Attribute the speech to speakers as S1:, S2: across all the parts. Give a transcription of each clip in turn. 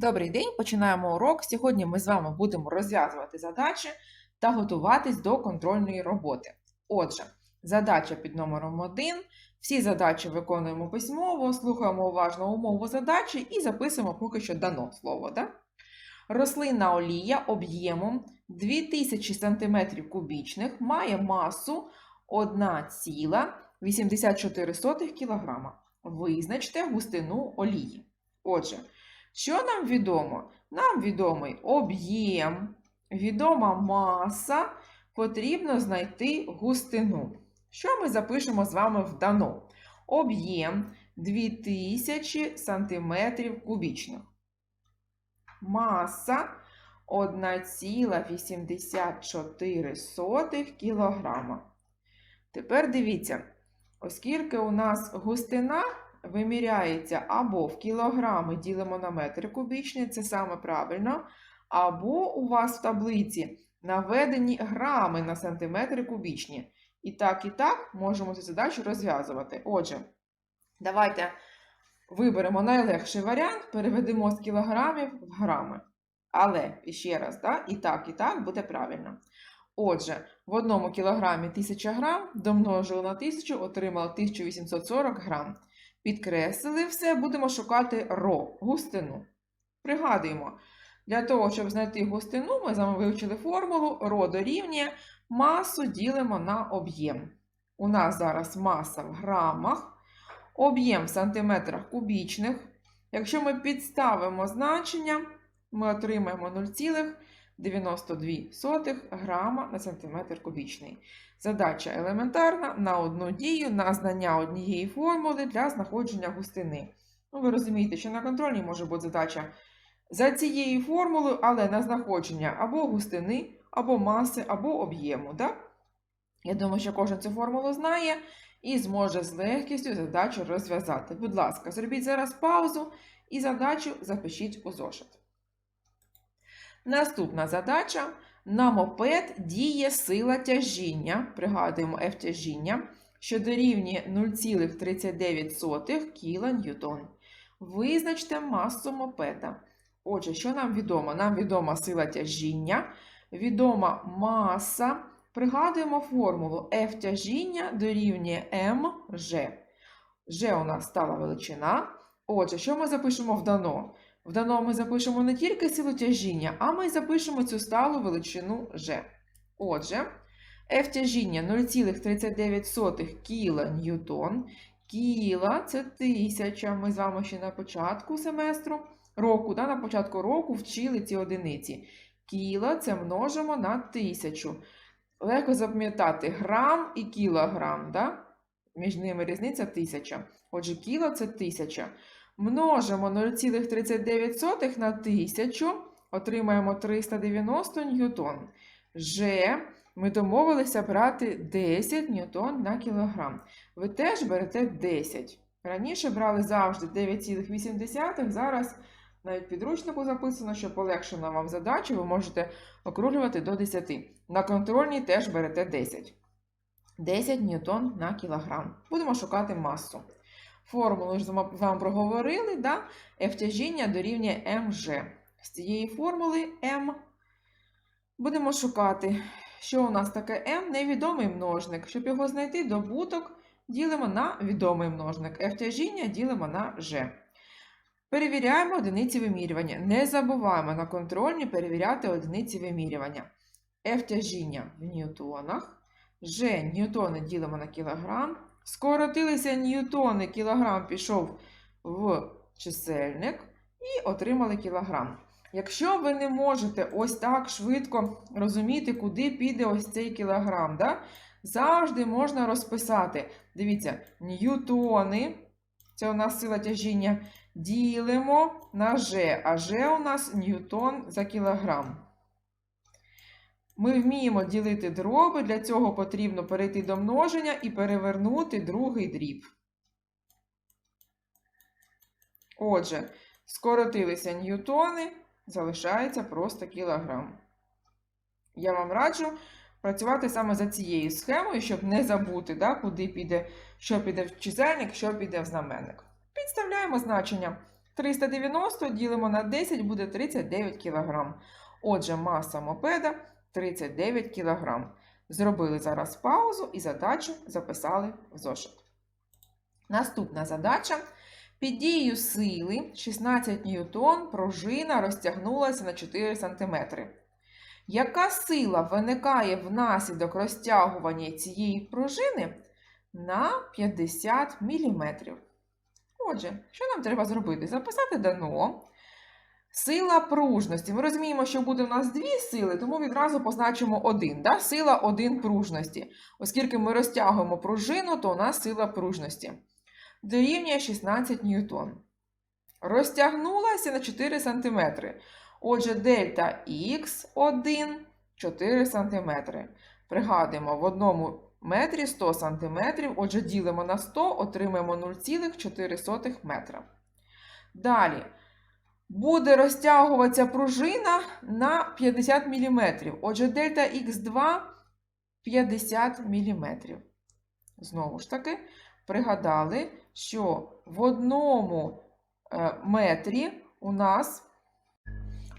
S1: Добрий день, починаємо урок. Сьогодні ми з вами будемо розв'язувати задачі та готуватись до контрольної роботи. Отже, задача під номером 1. Всі задачі виконуємо письмово, слухаємо уважно умову задачі і записуємо поки що дано слово. Да? Рослинна олія об'ємом 2000 см кубічних має масу 1,84 кг. Визначте густину олії. Отже, що нам відомо? Нам відомий об'єм, відома маса, потрібно знайти густину. Що ми запишемо з вами в дано? Об'єм 2000 см кубічних. Маса 1,84 кг. Тепер дивіться, оскільки у нас густина виміряється або в кілограми ділимо на метр кубічний, це саме правильно, або у вас в таблиці наведені грами на сантиметри кубічні. І так, і так можемо цю задачу розв'язувати. Отже, давайте виберемо найлегший варіант, переведемо з кілограмів в грами. Але, ще раз, да, і так, і так буде правильно. Отже, в одному кілограмі 1000 грам домножили на 1000, отримали 1840 грам. Підкреслили все, будемо шукати ро, густину. Пригадуємо, для того, щоб знайти густину, ми з вами вивчили формулу ро дорівнює масу ділимо на об'єм. У нас зараз маса в грамах, об'єм в сантиметрах кубічних. Якщо ми підставимо значення, ми отримаємо 0,92 грама на сантиметр кубічний. Задача елементарна на одну дію на знання однієї формули для знаходження густини. Ну, ви розумієте, що на контрольній може бути задача за цією формулою, але на знаходження або густини, або маси, або об'єму. Да? Я думаю, що кожен цю формулу знає і зможе з легкістю задачу розв'язати. Будь ласка, зробіть зараз паузу і задачу запишіть у зошит. Наступна задача. На мопед діє сила тяжіння, пригадуємо F тяжіння, що дорівнює 0,39 кН. Визначте масу мопеда. Отже, що нам відомо? Нам відома сила тяжіння, відома маса. Пригадуємо формулу F тяжіння дорівнює mg. G у нас стала величина. Отже, що ми запишемо в дано? В даному ми запишемо не тільки силу тяжіння, а ми запишемо цю сталу величину G. Отже, F тяжіння 0,39 кН. Кіла це тисяча. Ми з вами ще на початку семестру року, да, на початку року вчили ці одиниці. Кіла це множимо на тисячу. Легко запам'ятати грам і кілограм. Да? Між ними різниця тисяча. Отже, кіло це тисяча. Множимо 0,39 на 1000, отримаємо 390 ньютон. Ж ми домовилися брати 10 ньютон на кілограм. Ви теж берете 10. Раніше брали завжди 9,8, зараз навіть підручнику записано, що полегшено вам задачу, ви можете округлювати до 10. На контрольній теж берете 10. 10 ньютон на кілограм. Будемо шукати масу. Формулу ж з проговорили, да? F тяжіння дорівнює mg. З цієї формули m будемо шукати, що у нас таке m невідомий множник. Щоб його знайти, добуток ділимо на відомий множник. F тяжіння ділимо на g. Перевіряємо одиниці вимірювання. Не забуваємо на контрольні перевіряти одиниці вимірювання. F тяжіння в ньютонах. G ньютони ділимо на кілограм. Скоротилися ньютони, кілограм пішов в чисельник і отримали кілограм. Якщо ви не можете ось так швидко розуміти, куди піде ось цей кілограм, да? завжди можна розписати. Дивіться, ньютони, це у нас сила тяжіння, ділимо на G, а G у нас ньютон за кілограм. Ми вміємо ділити дроби, для цього потрібно перейти до множення і перевернути другий дріб. Отже, скоротилися ньютони, залишається просто кілограм. Я вам раджу працювати саме за цією схемою, щоб не забути, да, куди піде, що піде в чисельник, що піде в знаменник. Підставляємо значення 390 ділимо на 10 буде 39 кг. Отже, маса мопеда 39 кг. Зробили зараз паузу і задачу записали в зошит. Наступна задача. Під дією сили 16 ньютон пружина розтягнулася на 4 см. Яка сила виникає внаслідок розтягування цієї пружини на 50 мм? Отже, що нам треба зробити? Записати дано. Сила пружності. Ми розуміємо, що буде у нас дві сили, тому відразу позначимо один. Да? Сила 1 пружності. Оскільки ми розтягуємо пружину, то у нас сила пружності. Дорівнює 16 ньютон. Розтягнулася на 4 см. Отже, дельта Х1 4 см. Пригадуємо, в одному метрі 100 см. Отже, ділимо на 100, отримаємо 0,4 метра. Далі. Буде розтягуватися пружина на 50 мм. Отже, дельта Х2 50 мм. Знову ж таки, пригадали, що в одному е, метрі у нас,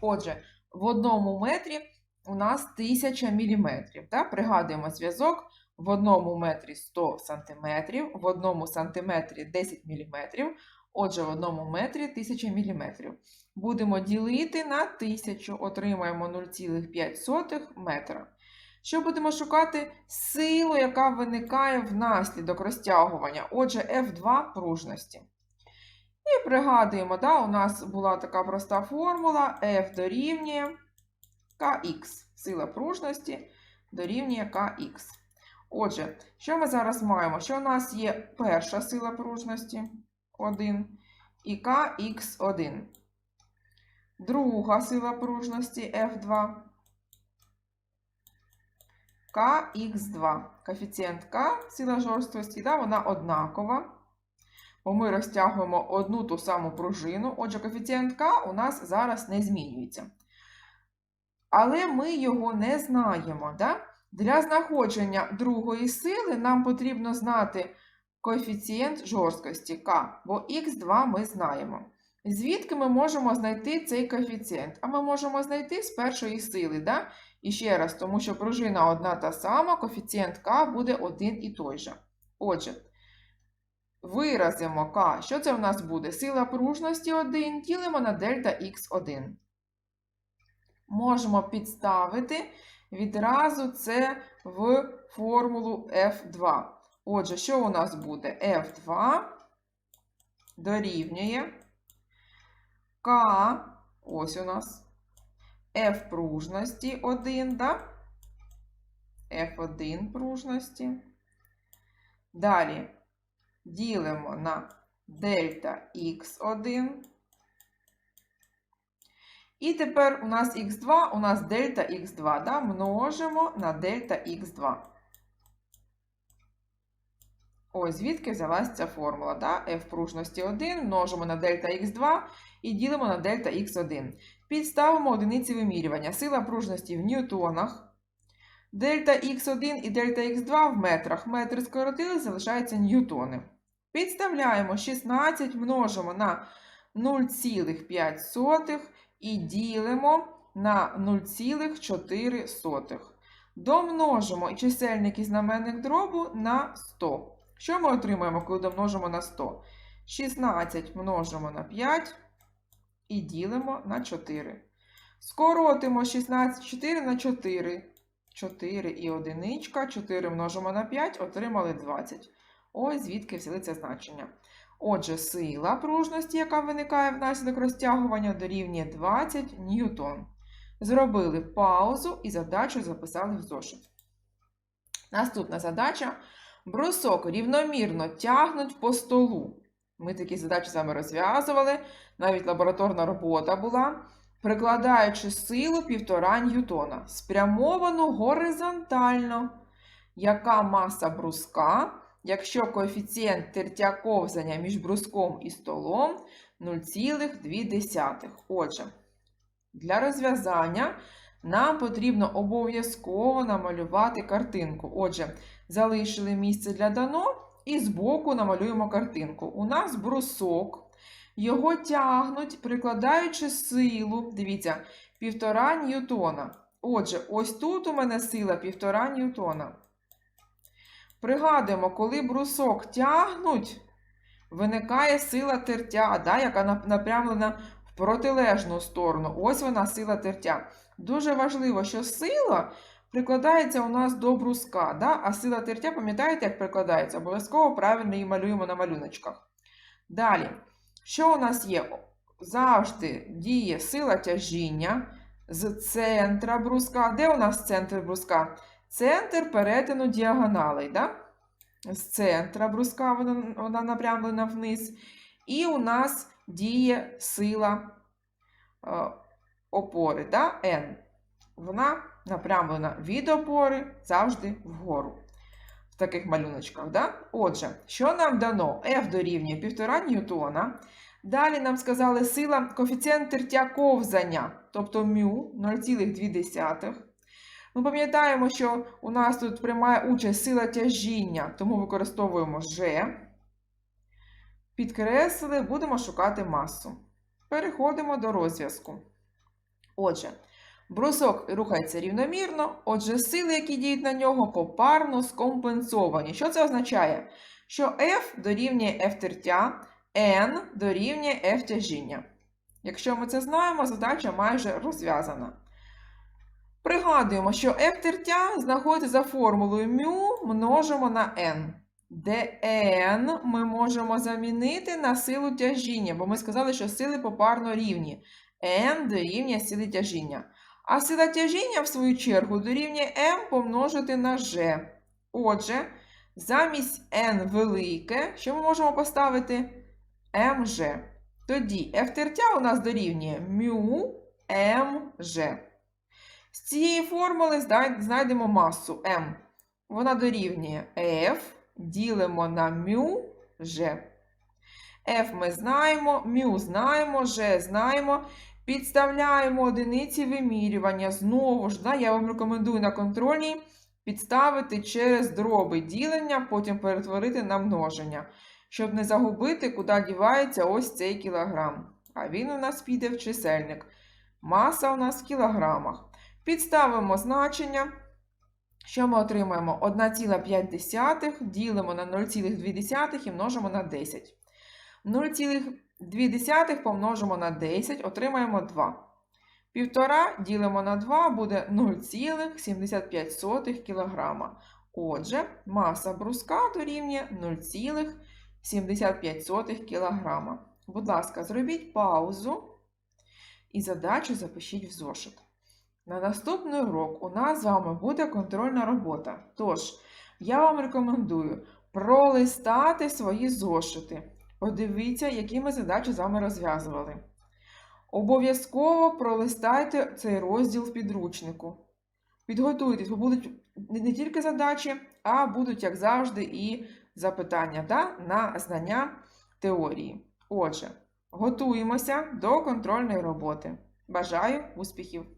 S1: отже, в одному метрі у нас 1000 мм. Так? Пригадуємо зв'язок. В одному метрі 100 см, в одному сантиметрі 10 мм, отже, в одному метрі 1000 мм. Будемо ділити на 1000, отримаємо 0,5 метра. Що будемо шукати? Силу, яка виникає внаслідок розтягування, отже, F2 пружності. І пригадуємо, да, у нас була така проста формула F дорівнює KX. Сила пружності дорівнює KX. Отже, що ми зараз маємо? Що у нас є перша сила пружності 1 і KX1. Друга сила пружності F2. KX2. Коефіцієнт К, сила жорсткості, да, вона однакова. Бо ми розтягуємо одну ту саму пружину. Отже, коефіцієнт К у нас зараз не змінюється. Але ми його не знаємо. Да? Для знаходження другої сили нам потрібно знати коефіцієнт жорсткості К, бо Х2 ми знаємо. Звідки ми можемо знайти цей коефіцієнт? А ми можемо знайти з першої сили. Да? І ще раз, тому що пружина одна та сама, коефіцієнт К буде один і той же. Отже, виразимо К. Що це у нас буде? Сила пружності 1 ділимо на дельта Х1. Можемо підставити відразу це в формулу F2. Отже, що у нас буде? F2 дорівнює К, ось у нас F пружності 1, да? F1 пружності. Далі ділимо на дельта Х1. І тепер у нас х2, у нас дельта х2, да? множимо на дельта х2. Ось звідки взялася ця формула. Да? F пружності 1 множимо на дельта х2 і ділимо на дельта х1. Підставимо одиниці вимірювання. Сила пружності в ньютонах. Дельта х1 і дельта х2 в метрах. Метри скоротили, залишаються ньютони. Підставляємо 16, множимо на 0,5 і ділимо на 0,4. Домножимо чисельник і знаменник дробу на 100. Що ми отримаємо, коли домножимо на 100? 16 множимо на 5 і ділимо на 4. Скоротимо 16 4 на 4. 4 і одиничка. 4 множимо на 5, отримали 20. Ось звідки взяли це значення. Отже, сила пружності, яка виникає внаслідок розтягування, дорівнює 20 ньютон. Зробили паузу і задачу записали в зошит. Наступна задача. Брусок рівномірно тягнуть по столу. Ми такі задачі з вами розв'язували, навіть лабораторна робота була, прикладаючи силу 1,5 ньютона, спрямовану горизонтально. Яка маса бруска, якщо коефіцієнт тертя ковзання між бруском і столом 0,2? Отже, для розв'язання нам потрібно обов'язково намалювати картинку. Отже, залишили місце для дано і збоку намалюємо картинку. У нас брусок Його тягнуть, прикладаючи силу, дивіться, півтора ньютона. Отже, ось тут у мене сила півтора ньютона. Пригадуємо, коли брусок тягнуть, виникає сила тертя, да, яка нап- напрямлена в протилежну сторону. Ось вона сила тертя. Дуже важливо, що сила прикладається у нас до бруска, да? а сила тертя, пам'ятаєте, як прикладається? Обов'язково правильно її малюємо на малюночках. Далі, що у нас є? Завжди діє сила тяжіння з центра бруска. Де у нас центр бруска? Центр перетину діагоналей. Да? З центра бруска вона, вона напрямлена вниз. І у нас діє сила е, опори, да? N. Вона напрямлена від опори завжди вгору. В таких малюночках. Да? Отже, що нам дано? F дорівнює 1,5 ньютона. Далі нам сказали сила коефіцієнт тертя ковзання, тобто μ 0,2. Ми пам'ятаємо, що у нас тут приймає участь сила тяжіння, тому використовуємо G. Підкреслили, будемо шукати масу. Переходимо до розв'язку. Отже, брусок рухається рівномірно, отже, сили, які діють на нього, попарно скомпенсовані. Що це означає? Що F дорівнює F тертя, N дорівнює F тяжіння. Якщо ми це знаємо, задача майже розв'язана. Пригадуємо, що F тертя знаходиться за формулою μ множимо на n, де n ми можемо замінити на силу тяжіння, бо ми сказали, що сили попарно рівні. N дорівнює сили тяжіння. А сила тяжіння, в свою чергу, дорівнює m помножити на g. Отже, замість n велике, що ми можемо поставити? mg. Тоді F тертя у нас дорівнює μ. З цієї формули знайдемо масу m. Вона дорівнює F, ділимо на μ. F ми знаємо, μ знаємо, g знаємо. Підставляємо одиниці вимірювання. Знову ж, да, я вам рекомендую на контрольній підставити через дроби ділення, потім перетворити на множення, щоб не загубити, куди дівається ось цей кілограм. А він у нас піде в чисельник. Маса у нас в кілограмах. Підставимо значення. Що ми отримаємо? 1,5 ділимо на 0,2 і множимо на 10. 0,2 помножимо на 10, отримаємо 2. Півтора ділимо на 2 буде 0,75 кг. Отже, маса бруска дорівнює 0,75 кг. Будь ласка, зробіть паузу і задачу запишіть в зошит. На наступний урок у нас з вами буде контрольна робота. Тож, я вам рекомендую пролистати свої зошити. Подивіться, які ми задачі з вами розв'язували. Обов'язково пролистайте цей розділ в підручнику. Підготуйтесь, бо будуть не тільки задачі, а будуть, як завжди, і запитання да, на знання теорії. Отже, готуємося до контрольної роботи. Бажаю успіхів!